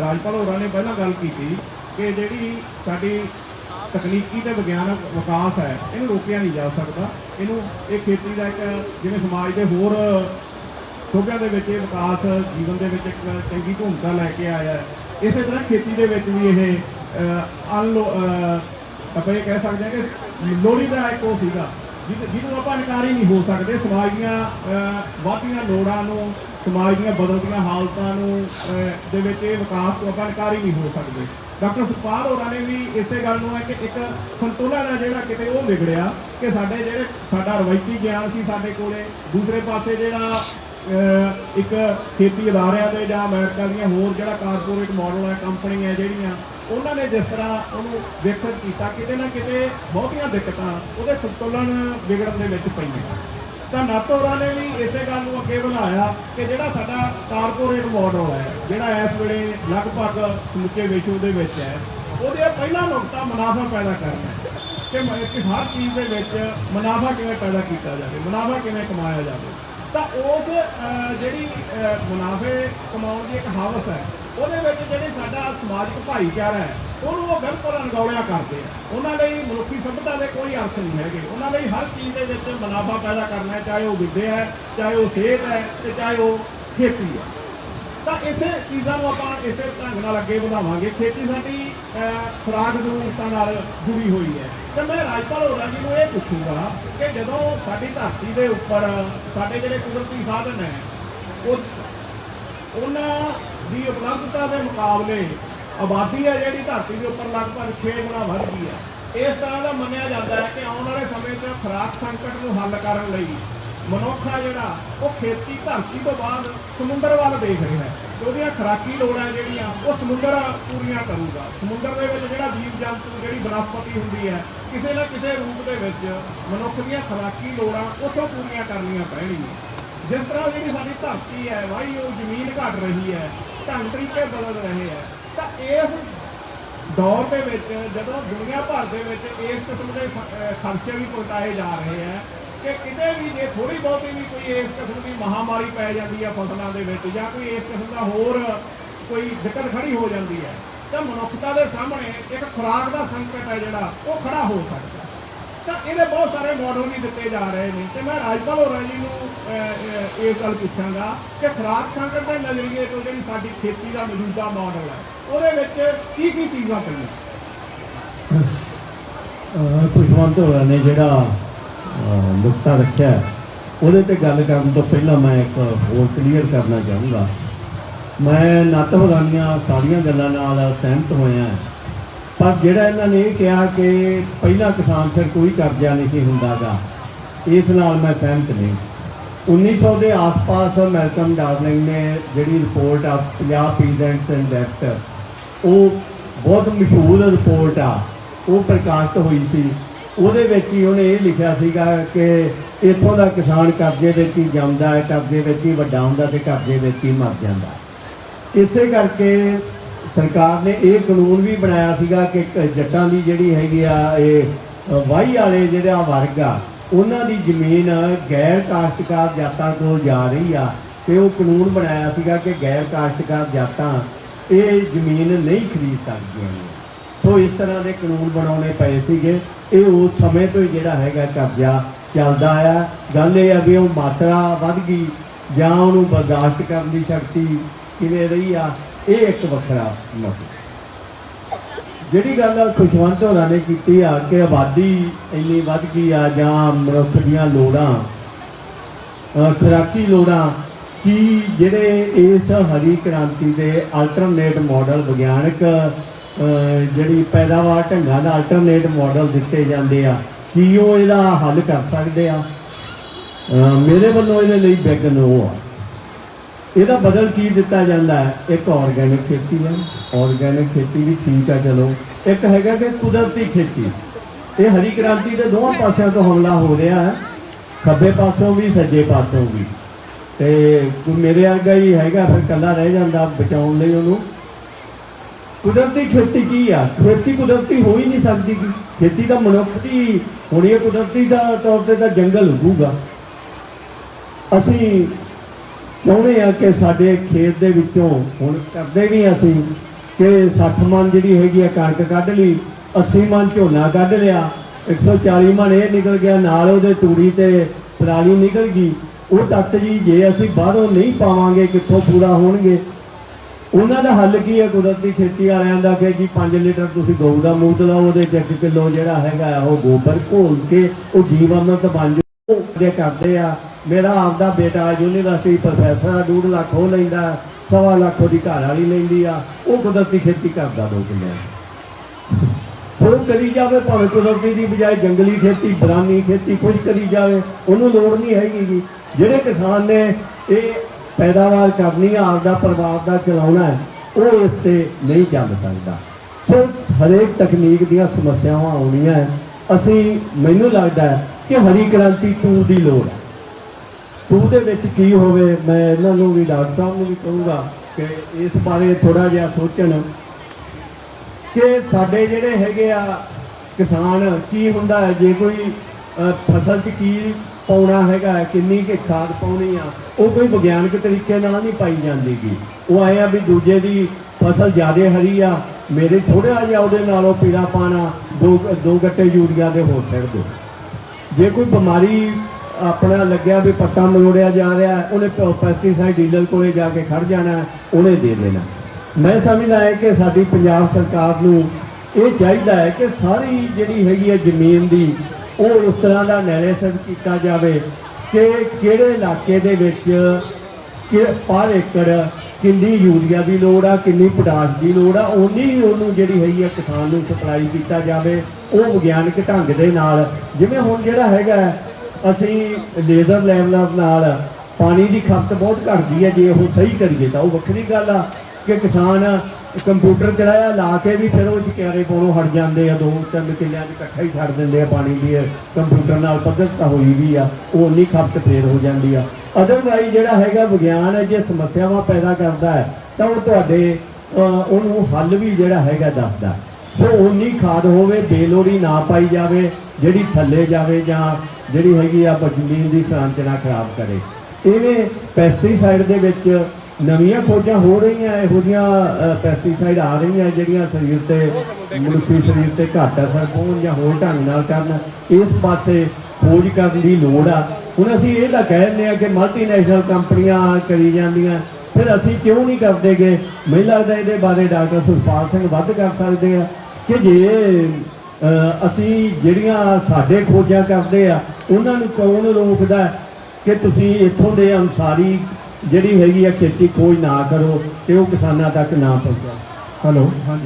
ਰਾਜਪਾਲ ਹੋਰਾਂ ਨੇ ਪਹਿਲਾਂ ਗੱਲ ਕੀਤੀ ਕਿ ਜਿਹੜੀ ਸਾਡੀ ਤਕਨੀਕੀ ਤੇ ਵਿਗਿਆਨਕ ਵਿਕਾਸ ਹੈ ਇਹਨੂੰ ਰੋਕਿਆ ਨਹੀਂ ਜਾ ਸਕਦਾ। ਇਹਨੂੰ ਇਹ ਖੇਤੀ ਦਾ ਇੱਕ ਜਿਵੇਂ ਸਮਾਜ ਦੇ ਹੋਰ ਸ਼ੋਬਿਆਂ ਦੇ ਵਿੱਚ ਇਹ ਵਿਕਾਸ ਜੀਵਨ ਦੇ ਵਿੱਚ ਇੱਕ ਚੰਗੀ ਭੂਮਿਕਾ ਲੈ ਕੇ ਆਇਆ ਹੈ। ਇਸੇ ਤਰ੍ਹਾਂ ਖੇਤੀ ਦੇ ਵਿੱਚ ਵੀ ਇਹ ਅਹ, ਅਨਲੋ ਆਪਾਂ ਇਹ ਕਹਿ ਸਕਦੇ ਹਾਂ ਕਿ ਲੋੜੀ ਦਾ ਇੱਕ ਉਹ ਸੀਗਾ। ਜਿਹਨੂੰ ਆਪਾਂ ਇਨਕਾਰੀ ਨਹੀਂ ਹੋ ਸਕਦੇ ਸਮਾਜ ਦੀਆਂ ਅਹ, ਵੱਧਦੀਆਂ ਲੋੜਾਂ ਨੂੰ ਸਮਾਜ ਦੀਆਂ ਬਦਲਦੀਆਂ ਹਾਲਤਾਂ ਨੂੰ ਦੇ ਵਿੱਚ ਇਹ ਵਿਕਾਸ ਤੋਂ ਆਪਾਂ ਇਨਕਾਰੀ ਨਹੀਂ ਹੋ ਸਕਦੇ। ਡਾਕਟਰ ਸੁਖਪਾਲ ਹੋਰਾਂ ਨੇ ਵੀ ਇਸੇ ਗੱਲ ਨੂੰ ਹੈ ਕਿ ਇੱਕ ਸੰਤੁਲਨ ਹੈ ਜਿਹੜਾ ਕਿਤੇ ਉਹ ਵਿਗੜਿਆ ਕਿ ਸਾਡੇ ਜਿਹੜੇ ਸਾਡਾ ਰਵਾਇਤੀ ਗਿਆਨ ਸੀ ਸਾਡੇ ਕੋਲੇ ਦੂਸਰੇ ਪਾਸੇ ਜਿਹੜਾ ਇੱਕ ਖੇਤੀ ਅਦਾਰਿਆਂ ਦੇ ਜਾਂ ਅਮਰੀਕਾ ਦੀਆਂ ਹੋਰ ਜਿਹੜਾ ਕਾਰਪੋਰੇਟ ਮਾਡਲ ਹੈ ਕੰਪਨੀਆਂ ਜਿਹੜੀਆਂ ਉਹਨਾਂ ਨੇ ਜਿਸ ਤਰ੍ਹਾਂ ਉਹਨੂੰ ਵਿਕਸਿਤ ਕੀਤਾ, ਕਿਤੇ ਨਾ ਕਿਤੇ ਬਹੁਤੀਆਂ ਦਿੱਕਤਾਂ ਉਹਦੇ ਸੰਤੁਲਨ ਵਿਗੜਨ ਦੇ ਵਿੱਚ ਪਈਆਂ। ਤਾਂ ਨਾਤੋਰਾ ਨੇ ਵੀ ਇਸੇ ਗੱਲ ਨੂੰ ਅੱਗੇ ਵਧਾਇਆ ਕਿ ਜਿਹੜਾ ਸਾਡਾ ਕਾਰਪੋਰੇਟ ਮਾਡਲ ਹੈ, ਜਿਹੜਾ ਇਸ ਵੇਲੇ ਲਗਭਗ ਸਮੁੱਚੇ ਵਿਸ਼ਵ ਦੇ ਵਿੱਚ ਹੈ, ਉਹਦੇ ਪਹਿਲਾ ਨੁਕਤਾ ਮੁਨਾਫਾ ਪੈਦਾ ਕਰਨਾ ਕਿ ਮ- ਹਰ ਚੀਜ਼ ਦੇ ਵਿੱਚ ਮੁਨਾਫਾ ਕਿਵੇਂ ਪੈਦਾ ਕੀਤਾ ਜਾਵੇ, ਮੁਨਾਫਾ ਕਿਵੇਂ ਕਮਾਇਆ ਜਾਵੇ। ਤਾਂ ਉਸ ਜਿਹੜੀ ਮੁਨਾਫੇ ਕਮਾਉਣ ਦੀ ਇੱਕ ਹਵਸ ਹੈ, ਉਹਦੇ ਵਿੱਚ ਜਿਹੜੇ ਸਮਾਜਿਕ ਭਾਈਚਾਰਾ ਹੈ, ਉਹਨੂੰ ਉਹ ਬਿਲਕੁਲ ਅਣਗੌਲਿਆ ਕਰਦੇ ਆ। ਉਹਨਾਂ ਲਈ ਮਨੁੱਖੀ ਸਭਿਅਤਾ ਦੇ ਕੋਈ ਅਰਥ ਨਹੀਂ ਹੈਗੇ। ਉਹਨਾਂ ਲਈ ਹਰ ਚੀਜ਼ ਦੇ ਵਿੱਚ ਮੁਨਾਫਾ ਪੈਦਾ ਕਰਨਾ ਹੈ, ਚਾਹੇ ਉਹ ਵਿੱਦਿਆ ਹੈ, ਚਾਹੇ ਉਹ ਸਿਹਤ ਹੈ ਤੇ ਚਾਹੇ ਉਹ ਖੇਤੀ ਹੈ। ਤਾਂ ਇਸੇ ਚੀਜ਼ਾਂ ਨੂੰ ਆਪਾਂ ਇਸੇ ਢੰਗ ਨਾਲ ਅੱਗੇ ਵਧਾਵਾਂਗੇ। ਖੇਤੀ ਸਾਡੀ ਖੁਰਾਕ ਜ਼ਰੂਰਤਾਂ ਨਾਲ ਜੁੜੀ ਹੋਈ ਹੈ। ਤੇ ਮੈਂ ਰਾਜਪਾਲ ਹੋਰਾਂ ਜੀ ਨੂੰ ਇਹ ਪੁੱਛੂੰਗਾ ਕਿ ਜਦੋਂ ਸਾਡੀ ਧਰਤੀ ਦੇ ਉੱਪਰ ਸਾਡੇ ਜਿਹੜੇ ਕੁਦਰਤੀ ਸਾਧਨ ਹੈ, ਉਹ ਉਹਨਾਂ ਦੀ ਉਪਲਬਧਤਾ ਦੇ ਮੁਕਾਬਲੇ ਆਬਾਦੀ ਹੈ ਜਿਹੜੀ ਧਰਤੀ ਦੇ ਉੱਪਰ ਲਗਭਗ 6 ਗੁਣਾ ਵੱਧ ਗਈ ਹੈ। ਇਸ ਤਰ੍ਹਾਂ ਦਾ ਮੰਨਿਆ ਜਾਂਦਾ ਹੈ ਕਿ ਆਉਣ ਵਾਲੇ ਸਮੇਂ 'ਚ ਖੁਰਾਕ ਸੰਕਟ ਨੂੰ ਹੱਲ ਕਰਨ ਲਈ ਮਨੁੱਖ ਆ ਜਿਹੜਾ ਉਹ ਖੇਤੀ ਧਰਤੀ ਤੋਂ ਬਾਅਦ ਸਮੁੰਦਰ ਵੱਲ ਦੇਖ ਰਿਹਾ ਹੈ। ਉਹਦੀਆਂ ਖੁਰਾਕੀ ਲੋੜਾਂ ਜਿਹੜੀਆਂ, ਉਹ ਸਮੁੰਦਰ ਪੂਰੀਆਂ ਕਰੂਗਾ। ਸਮੁੰਦਰ ਦੇ ਵਿੱਚ ਜਿਹੜਾ ਜੀਵ ਜੰਤੂ ਜਿਹੜੀ ਬਨਸਪਤੀ ਹੁੰਦੀ ਹੈ, ਕਿਸੇ ਨਾ ਕਿਸੇ ਰੂਪ ਦੇ ਵਿੱਚ ਮਨੁੱਖ ਦੀਆਂ ਖੁਰਾਕੀ ਲੋੜਾਂ ਉੱਥੋਂ ਪੂਰੀਆਂ ਕਰਨੀਆਂ ਪੈਣਗੀਆਂ। ਜਿਸ ਤਰ੍ਹਾਂ ਜਿਹੜੀ ਸਾਡੀ ਧਰਤੀ ਹੈ ਵਾਹੀ ਉਹ ਜ਼ਮੀਨ ਘਟ ਰਹੀ ਹੈ, ਢੰਗ ਤਰੀਕੇ ਬਦਲ ਰਹੇ ਹੈ। ਤਾਂ ਇਸ ਦੌਰ ਦੇ ਵਿੱਚ, ਜਦੋਂ ਦੁਨੀਆ ਭਰ ਦੇ ਵਿੱਚ ਇਸ ਕਿਸਮ ਦੇ ਖਰਚੇ ਵੀ ਪਲਟਾਏ ਜਾ ਰਹੇ ਹੈ, ਕਿ ਕਿਤੇ ਵੀ ਜੇ ਥੋੜੀ ਬਹੁਤੀ ਵੀ ਕੋਈ ਇਸ ਕਿਸਮ ਦੀ ਮਹਾਮਾਰੀ ਪੈ ਜਾਂਦੀ ਹੈ ਫਸਲਾਂ ਦੇ ਵਿੱਚ ਜਾਂ ਕੋਈ ਇਸ ਕਿਸਮ ਦਾ ਹੋਰ ਕੋਈ ਦਿੱਕਤ ਖੜੀ ਹੋ ਜਾਂਦੀ ਹੈ, ਤਾਂ ਮਨੁੱਖਤਾ ਦੇ ਸਾਹਮਣੇ ਇੱਕ ਖੁਰਾਕ ਦਾ ਸੰਕਟ ਹੈ ਜਿਹੜਾ, ਉਹ ਖੜਾ ਹੋ ਸਕਦਾ ਤਾਂ ਇਹਦੇ ਬਹੁਤ ਸਾਰੇ ਮਾਡਲ ਵੀ ਦਿੱਤੇ ਜਾ ਰਹੇ ਨੇ। ਤੇ ਮੈਂ ਰਾਜਪਾਲ ਹੋਰਾਂ ਜੀ ਨੂੰ ਇਹ ਗੱਲ ਪੁੱਛਾਂਗਾ ਕਿ ਖੁਰਾਕ ਸੰਕਟ ਦੇ ਨਜ਼ਰੀਏ ਤੋਂ ਜਿਹੜੀ ਸਾਡੀ ਖੇਤੀ ਦਾ ਮੌਜੂਦਾ ਮਾਡਲ ਹੈ ਉਹਦੇ ਵਿੱਚ ਕੀ ਕੀ ਚੀਜ਼ਾਂ ਪਈਆਂ? ਖੁਸ਼ਵੰਤ ਹੋਰਾਂ ਨੇ ਜਿਹੜਾ ਅਹ, ਨੁਕਤਾ ਰੱਖਿਆ ਉਹਦੇ ਤੇ ਗੱਲ ਕਰਨ ਤੋਂ ਪਹਿਲਾਂ ਮੈਂ ਇੱਕ ਹੋਰ ਕਲੀਅਰ ਕਰਨਾ ਚਾਹੂੰਗਾ। ਮੈਂ ਨੱਤ ਹੋਰਾਂ ਦੀਆਂ ਸਾਰੀਆਂ ਗੱਲਾਂ ਨਾਲ ਸਹਿਮਤ ਹੋਇਆ ਪਰ ਜਿਹੜਾ ਇਹਨਾਂ ਨੇ ਇਹ ਕਿਹਾ ਕਿ ਪਹਿਲਾਂ ਕਿਸਾਨ ਸਿਰ ਕੋਈ ਕਰਜ਼ਾ ਨਹੀਂ ਸੀ ਹੁੰਦਾਗਾ, ਇਸ ਨਾਲ ਮੈਂ ਸਹਿਮਤ ਨਹੀਂ। 1900 ਦੇ ਆਸ-ਪਾਸ ਮੈਲਕਮ ਡਾਰਲਿੰਗ ਨੇ ਜਿਹੜੀ ਰਿਪੋਰਟ ਆ 50 ਪੀਜ਼ੈਂਟਸ ਐਂਡ ਲੈਫਟ, ਉਹ ਬਹੁਤ ਮਸ਼ਹੂਰ ਰਿਪੋਰਟ ਆ, ਉਹ ਪ੍ਰਕਾਸ਼ਿਤ ਹੋਈ ਸੀ। ਉਹਦੇ ਵਿੱਚ ਹੀ ਉਹਨੇ ਇਹ ਲਿਖਿਆ ਸੀਗਾ ਕਿ ਇੱਥੋਂ ਦਾ ਕਿਸਾਨ ਕਰਜ਼ੇ ਵਿੱਚ ਹੀ ਜੰਮਦਾ ਹੈ, ਕਰਜ਼ੇ ਵਿੱਚ ਹੀ ਵੱਡਾ ਹੁੰਦਾ ਤੇ ਕਰਜ਼ੇ ਵਿੱਚ ਹੀ ਮਰ ਜਾਂਦਾ। ਇਸੇ ਕਰਕੇ ਸਰਕਾਰ ਨੇ ਇਹ ਕਾਨੂੰਨ ਵੀ ਬਣਾਇਆ ਸੀਗਾ ਕਿ ਜੱਟਾਂ ਦੀ ਜਿਹੜੀ ਹੈਗੀ ਆ ਇਹ ਅ, ਵਾਹੀ ਵਾਲੇ ਜਿਹੜਾ ਵਰਗ ਆ ਉਹਨਾਂ ਦੀ ਜ਼ਮੀਨ ਗੈਰ ਕਾਸ਼ਤਕਾਰ ਜਾਤਾਂ ਕੋਲ ਜਾ ਰਹੀ ਆ ਤੇ ਉਹ ਕਾਨੂੰਨ ਬਣਾਇਆ ਸੀਗਾ ਕਿ ਗੈਰ ਕਾਸ਼ਤਕਾਰ ਜਾਤਾਂ ਇਹ ਜ਼ਮੀਨ ਨਹੀਂ ਖਰੀਦ ਸਕਦੀਆਂ। ਸੋ ਇਸ ਤਰ੍ਹਾਂ ਦੇ ਕਾਨੂੰਨ ਬਣਾਉਣੇ ਪਏ ਸੀਗੇ। ਇਹ ਉਸ ਸਮੇਂ ਤੋਂ ਹੀ ਜਿਹੜਾ ਹੈਗਾ ਕਬਜ਼ਾ ਚੱਲਦਾ ਆ ਗੱਲ ਇਹ ਆ ਵੀ ਉਹ ਮਾਤਰਾ ਵੱਧ ਗਈ ਜਾਂ ਉਹਨੂੰ ਬਰਦਾਸ਼ਤ ਕਰਨ ਦੀ ਸ਼ਕਤੀ ਕਿਵੇਂ ਰਹੀ ਆ ਇਹ ਇੱਕ ਵੱਖਰਾ ਮਸਲਾ ਜਿਹੜੀ ਗੱਲ ਖੁਸ਼ਵੰਤ ਹੋਰਾਂ ਨੇ ਕੀਤੀ ਆ ਕਿ ਆਬਾਦੀ ਇੰਨੀ ਵੱਧ ਗਈ ਆ ਜਾਂ ਮਨੁੱਖ ਦੀਆਂ ਲੋੜਾਂ ਅ, ਖੁਰਾਕੀ ਲੋੜਾਂ ਕੀ ਜਿਹੜੇ ਇਸ ਹਰੀ ਕ੍ਰਾਂਤੀ ਦੇ ਅਲਟਰਨੇਟ ਮਾਡਲ ਵਿਗਿਆਨਕ ਜਿਹੜੀ ਪੈਦਾਵਾਰ ਢੰਗਾਂ ਦਾ ਅਲਟਰਨੇਟ ਮਾਡਲ ਦਿੱਤੇ ਜਾਂਦੇ ਆ ਕੀ ਉਹ ਇਹਦਾ ਹੱਲ ਕਰ ਸਕਦੇ ਆ? ਮੇਰੇ ਵੱਲੋਂ ਇਹਦੇ ਲਈ ਬਿਗ ਨੋ ਆ। ਇਹਦਾ ਬਦਲ ਕੀ ਦਿੱਤਾ ਜਾਂਦਾ ਹੈ? ਇੱਕ ਆਰਗੈਨਿਕ ਖੇਤੀ ਹੈ। ਆਰਗੈਨਿਕ ਖੇਤੀ ਵੀ ਠੀਕ ਆ ਚਲੋ। ਇੱਕ ਹੈਗਾ ਕਿ ਕੁਦਰਤੀ ਖੇਤੀ। ਇਹ ਹਰੀ ਕ੍ਰਾਂਤੀ ਦੇ ਦੋਵਾਂ ਪਾਸਿਆਂ ਤੋਂ ਹਮਲਾ ਹੋ ਰਿਹਾ ਹੈ। ਖੱਬੇ ਪਾਸੋਂ ਵੀ, ਸੱਜੇ ਪਾਸੋਂ ਵੀ। ਤੇ ਮੇਰੇ ਵਰਗਾ ਹੀ ਹੈਗਾ, ਫਿਰ ਕੱਲਾ ਰਹਿ ਜਾਂਦਾ, ਬਚਾਉਣ ਲਈ ਉਹਨੂੰ। ਕੁਦਰਤੀ ਖੇਤੀ ਕੀ ਆ? ਖੇਤੀ ਕੁਦਰਤੀ ਹੋ ਹੀ ਨਹੀਂ ਸਕਦੀ ਖੇਤੀ ਤਾਂ ਮਨੁੱਖ ਦੀ ਹੋਣੀ ਹੈ। ਕੁਦਰਤੀ ਦਾ ਤੌਰ ਤੇ ਤਾਂ ਜੰਗਲ ਉੱਗੂਗਾ। ਅਸੀਂ ਚਾਹੁੰਦੇ ਆ ਕਿ ਸਾਡੇ ਖੇਤ ਦੇ ਵਿੱਚੋਂ ਹੁਣ ਕਰਦੇ ਵੀ ਅਸੀਂ ਕਿ 60 ਮਨ ਜਿਹੜੀ ਹੈਗੀ ਆ ਕਣਕ ਕੱਢ ਲਈ 80 ਮਨ ਝੋਨਾ ਕੱਢ ਲਿਆ 140 ਮਨ ਇਹ ਨਿਕਲ ਗਿਆ, ਨਾਲ ਉਹਦੇ ਤੂੜੀ ਤੇ ਪਰਾਲੀ ਨਿਕਲ ਗਈ। ਉਹ ਤੱਤ ਜੀ ਜੇ ਅਸੀਂ ਬਾਹਰੋਂ ਨਹੀਂ ਪਾਵਾਂਗੇ, ਕਿੱਥੋਂ ਪੂਰਾ ਹੋਣਗੇ? ਉਹਨਾਂ ਦਾ ਹੱਲ ਕੀ ਹੈ ਕੁਦਰਤੀ ਖੇਤੀ ਵਾਲਿਆਂ ਦਾ ਕਿ ਜੀ 5 ਲੀਟਰ ਤੁਸੀਂ ਗਊ ਦਾ ਮੂਤ ਲਾਓ, ਉਹਦੇ ਚ 1 ਕਿਲੋ ਜਿਹੜਾ ਹੈਗਾ ਉਹ ਗੋਬਰ ਘੋਲ ਕੇ ਉਹ ਜੀਵਾਮਰਤ ਬਣ ਜਾਊ। ਜੇ ਕਰਦੇ ਆ ਮੇਰਾ ਆਪਦਾ ਬੇਟਾ ਯੂਨੀਵਰਸਿਟੀ ਪ੍ਰੋਫੈਸਰ ਆ 2 ਲੱਖ ਉਹ ਲੈਂਦਾ, ਸਵਾ ਲੱਖ ਉਹਦੀ ਘਰ ਵਾਲੀ ਲੈਂਦੀ ਆ। ਉਹ ਕੁਦਰਤੀ ਖੇਤੀ ਕਰਦਾ ਦੋ ਕਿੱਲੇ। ਉਹ ਕਰੀ ਜਾਵੇ ਭਾਵੇਂ ਕੁਦਰਤੀ ਦੀ ਬਜਾਏ ਜੰਗਲੀ ਖੇਤੀ, ਬਰਾਨੀ ਖੇਤੀ ਕੁਝ ਕਰੀ ਜਾਵੇ, ਉਹਨੂੰ ਲੋੜ ਨਹੀਂ ਹੈਗੀ ਗੀ। ਜਿਹੜੇ ਕਿਸਾਨ ਨੇ ਇਹ ਪੈਦਾਵਾਰ ਕਰਨੀ ਆ, ਆਪਦਾ ਪਰਿਵਾਰ ਦਾ ਚਲਾਉਣਾ ਹੈ, ਉਹ ਇਸ ਤੇ ਨਹੀਂ ਚੱਲ ਸਕਦਾ। ਸੋ ਹਰੇਕ ਤਕਨੀਕ ਦੀਆਂ ਸਮੱਸਿਆਵਾਂ ਆਉਣੀਆਂ ਅਸੀਂ, ਮੈਨੂੰ ਲੱਗਦਾ ਕਿ ਹਰੀ ਕ੍ਰਾਂਤੀ 2 ਦੀ ਲੋੜ ਹੈ। 2 ਦੇ ਵਿੱਚ ਕੀ ਹੋਵੇ, ਮੈਂ ਇਹਨਾਂ ਨੂੰ ਵੀ ਡਾਕਟਰ ਸਾਹਿਬ ਨੂੰ ਵੀ ਕਹੂੰਗਾ ਕਿ ਇਸ ਬਾਰੇ ਥੋੜਾ ਜਿਹਾ ਸੋਚਣ ਕਿ ਸਾਡੇ ਜਿਹੜੇ ਹੈਗੇ ਆ ਕਿਸਾਨ, ਕੀ ਹੁੰਦਾ ਹੈ? ਜੇ ਕੋਈ ਫਸਲ 'ਚ ਕੀ ਪਾਉਣਾ ਹੈਗਾ, ਕਿੰਨੀ ਕਿ ਖਾਦ ਪਾਉਣੀ ਆ, ਉਹ ਕੋਈ ਵਿਗਿਆਨਕ ਤਰੀਕੇ ਨਾਲ ਨਹੀਂ ਪਾਈ ਜਾਂਦੀਗੀ। ਉਹ ਆਏ ਆ ਵੀ ਦੂਜੇ ਦੀ ਫਸਲ ਜ਼ਿਆਦਾ ਹਰੀ ਆ, ਮੇਰੇ ਥੋੜਾ ਜਿਹਾ ਉਹਦੇ ਨਾਲੋਂ ਪੀੜਾ ਪਾਣਾ ਦੋ ਦੋ ਗੱਟੇ ਯੂਰੀਆ ਦੇ ਹੋ ਸਕਦੇ ਜੇ ਕੋਈ ਬਿਮਾਰੀ ਆਪਣਾ ਲੱਗਿਆ ਵੀ ਪੱਤਾ ਮਰੋੜਿਆ ਜਾ ਰਿਹਾ ਹੈ, ਉਹਨੇ ਪੈਸਟੀਸਾਈਡ ਡੀਲਰ ਕੋਲੇ ਜਾ ਕੇ ਖੜ ਜਾਣਾ ਉਹਨੇ ਦੇ ਦੇਣਾ। ਮੈਂ ਸਮਝਦਾ ਹੈ ਕਿ ਸਾਡੀ ਪੰਜਾਬ ਸਰਕਾਰ ਨੂੰ ਇਹ ਚਾਹੀਦਾ ਹੈ ਕਿ ਸਾਰੀ ਜਿਹੜੀ ਹੈਗੀ ਹੈ ਜ਼ਮੀਨ ਦੀ ਉਹ ਉਸ ਤਰ੍ਹਾਂ ਦਾ ਐਨਾਲਿਸਿਸ ਕੀਤਾ ਜਾਵੇ ਕਿ ਕਿਹੜੇ ਇਲਾਕੇ ਦੇ ਵਿੱਚ ਕਿ ਪਰ ਏਕੜ ਕਿੰਨੀ ਯੂਰੀਆ ਦੀ ਲੋੜ ਆ ਕਿੰਨੀ ਪੋਟਾਸ਼ ਦੀ ਲੋੜ ਆ ਉਨੀ ਹੀ ਉਹਨੂੰ ਜਿਹੜੀ ਹੈਗੀ ਆ ਕਿਸਾਨ ਨੂੰ ਸਪਲਾਈ ਕੀਤਾ ਜਾਵੇ ਉਹ ਵਿਗਿਆਨਕ ਢੰਗ ਦੇ ਨਾਲ। ਜਿਵੇਂ ਹੁਣ ਜਿਹੜਾ ਹੈਗਾ ਅਸੀਂ ਲੇਜ਼ਰ ਲੈਵਲਰ ਨਾਲ ਪਾਣੀ ਦੀ ਖਪਤ ਬਹੁਤ ਘਟਦੀ ਹੈ, ਜੇ ਉਹ ਸਹੀ ਕਰੀਏ ਤਾਂ। ਉਹ ਵੱਖਰੀ ਗੱਲ ਆ ਕਿ ਕਿਸਾਨ ਕੰਪਿਊਟਰ ਕਿਰਾਇਆ ਲਾ ਕੇ ਵੀ ਫਿਰ ਉਹ ਚ ਕਿਆਰੇ ਪਾਉਣੋਂ ਹਟ ਜਾਂਦੇ ਆ, ਦੋ ਤਿੰਨ ਕਿੱਲਿਆਂ 'ਚ ਇਕੱਠਾ ਹੀ ਛੱਡ ਦਿੰਦੇ ਆ ਪਾਣੀ ਦੀ ਕੰਪਿਊਟਰ ਨਾਲ ਪੱਧਰ ਤਾਂ ਹੋਈ ਵੀ ਆ, ਉਹ ਉਨੀ ਖਪਤ ਫੇਰ ਹੋ ਜਾਂਦੀ ਆ। ਅਦਰਵਾਈਜ਼ ਜਿਹੜਾ ਹੈਗਾ ਵਿਗਿਆਨ ਹੈ, ਜੇ ਸਮੱਸਿਆਵਾਂ ਪੈਦਾ ਕਰਦਾ ਹੈ, ਤਾਂ ਉਹ ਤੁਹਾਡੇ ਉਹਨੂੰ ਹੱਲ ਵੀ ਜਿਹੜਾ ਹੈਗਾ ਦੱਸਦਾ। ਸੋ ਉਨੀ ਖਾਦ ਹੋਵੇ, ਬੇਲੋੜੀ ਨਾ ਪਾਈ ਜਾਵੇ, ਜਿਹੜੀ ਥੱਲੇ ਜਾਵੇ ਜਾਂ ਜਿਹੜੀ ਹੈਗੀ ਆ ਜ਼ਮੀਨ ਦੀ ਸੰਰਚਨਾ ਖਰਾਬ ਕਰੇ। ਇਵੇਂ ਪੈਸਟੀਸਾਈਡ ਦੇ ਵਿੱਚ ਨਵੀਆਂ ਖੋਜਾਂ ਹੋ ਰਹੀਆਂ, ਇਹੋ ਜਿਹੀਆਂ ਪੈਸਟੀਸਾਈਡ ਆ ਰਹੀਆਂ, ਜਿਹੜੀਆਂ ਸਰੀਰ ਤੇ, ਮਨੁੱਖੀ ਸਰੀਰ ਤੇ ਘੱਟ ਅਸਰ ਪਾਉਣ ਜਾਂ ਹੋਰ ਢੰਗ ਨਾਲ ਕਰਨ, ਇਸ ਪਾਸੇ ਖੋਜ ਕਰਨ ਦੀ ਲੋੜ ਆ। ਹੁਣ ਅਸੀਂ ਇਹ ਤਾਂ ਕਹਿ ਦਿੰਦੇ ਆ ਕਿ ਮਲਟੀਨੈਸ਼ਨਲ ਕੰਪਨੀਆਂ ਕਰੀ ਜਾਂਦੀਆਂ, ਫਿਰ ਅਸੀਂ ਕਿਉਂ ਨਹੀਂ ਕਰਦੇਗੇ ਮੈਨੂੰ ਲੱਗਦਾ ਇਹਦੇ ਬਾਰੇ ਡਾਕਟਰ ਸੁਖਪਾਲ ਸਿੰਘ ਵੱਧ ਕਰ ਸਕਦੇ ਆ। ਕਿ ਜੇ ਅਸੀਂ ਜਿਹੜੀਆਂ ਸਾਡੇ ਖੋਜਾਂ ਕਰਦੇ ਆ, ਉਹਨਾਂ ਨੂੰ ਕੌਣ ਰੋਕਦਾ ਕਿ ਤੁਸੀਂ ਇੱਥੋਂ ਦੇ ਅਨਸਾਰੀ ਜਿਹੜੀ ਹੈਗੀ ਆ ਖੇਤੀ ਖੋਜ ਨਾ ਕਰੋ ਤੇ ਉਹ ਕਿਸਾਨਾਂ ਤੱਕ ਨਾ ਪਹੁੰਚਾ ਹੈਲੋ, ਹਾਂਜੀ।